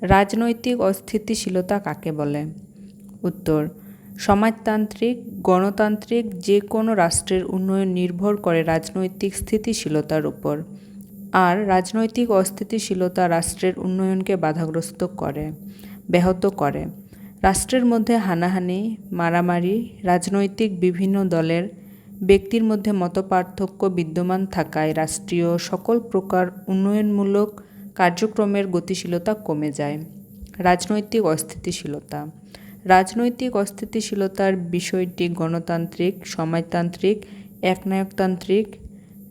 রাজনৈতিক অস্থিতিশীলতা কাকে বলে? উত্তর, সমাজতান্ত্রিক, গণতান্ত্রিক যে কোনো রাষ্ট্রের উন্নয়ন নির্ভর করে রাজনৈতিক স্থিতিশীলতার উপর। আর, রাজনৈতিক অস্থিতিশীলতা রাষ্ট্রের উন্নয়নকে বাধাগ্রস্ত করে, ব্যাহত করে। রাষ্ট্রের মধ্যে হানাহানি, মারামারি, রাজনৈতিক বিভিন্ন দলের ব্যক্তির মধ্যে মতপার্থক্য বিদ্যমান থাকায় রাষ্ট্রীয় সকল প্রকার উন্নয়নমূলক কার্যক্রমের গতিশীলতা কমে যায়। রাজনৈতিক অস্থিতিশীলতা। রাজনৈতিক অস্থিতিশীলতার বিষয়টি গণতান্ত্রিক, সমাজতান্ত্রিক, একনায়কতান্ত্রিক,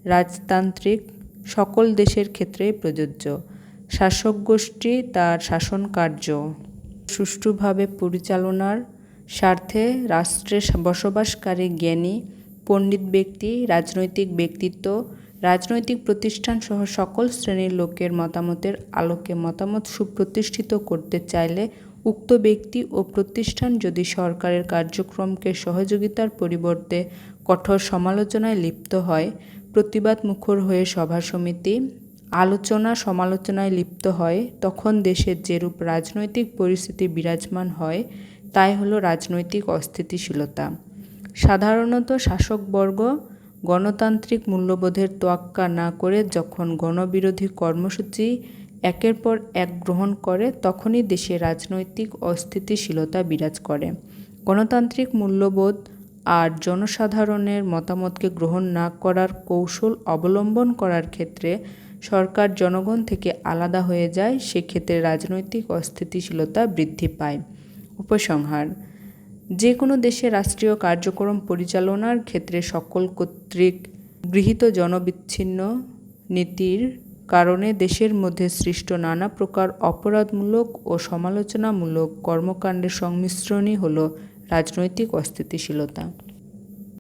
রাজতান্ত্রিক, সকল দেশের ক্ষেত্রেই প্রযোজ্য। শাসক গোষ্ঠী তার শাসন কার্য। সুষ্ঠুভাবে পরিচালনার স্বার্থে রাষ্ট্রে বসবাসকারী জ্ঞানী, পণ্ডিত ব্যক্তি, রাজনৈতিক ব্যক্তিত্ব রাজনৈতিক প্রতিষ্ঠান সহ সকল শ্রেণির লোকের মতামতের আলোকে মতামত সুপ্রতিষ্ঠিত করতে চাইলে উক্ত ব্যক্তি ও প্রতিষ্ঠান যদি সরকারের কার্যক্রমকে সহযোগিতার পরিবর্তে কঠোর সমালোচনায় লিপ্ত হয়, প্রতিবাদ মুখর হয়ে সভা সমিতি আলোচনা সমালোচনায় লিপ্ত হয়, তখন দেশের যেরূপ রাজনৈতিক পরিস্থিতি বিরাজমান হয়, তাই হলো রাজনৈতিক অস্থিতিশীলতা। সাধারণত শাসকবর্গ গণতান্ত্রিক মূল্যবোধের তোয়াক্কা না করে যখন গণবিরোধী কর্মসূচি একের পর এক গ্রহণ করে, তখনই দেশে রাজনৈতিক অস্থিতিশীলতা বিরাজ করে। গণতান্ত্রিক মূল্যবোধ আর জনসাধারণের মতামতকে গ্রহণ না করার কৌশল অবলম্বন করার ক্ষেত্রে সরকার জনগণ থেকে আলাদা হয়ে যায়, সেক্ষেত্রে রাজনৈতিক অস্থিতিশীলতা বৃদ্ধি পায়। উপসংহার যে কোনো দেশে রাষ্ট্রীয় কার্যক্রম পরিচালনার ক্ষেত্রে সকল কর্তৃক গৃহীত জনবিচ্ছিন্ন নীতির কারণে দেশের মধ্যে সৃষ্ট নানা প্রকার অপরাধমূলক ও সমালোচনামূলক কর্মকাণ্ডের সংমিশ্রণই হল রাজনৈতিক অস্থিতিশীলতা।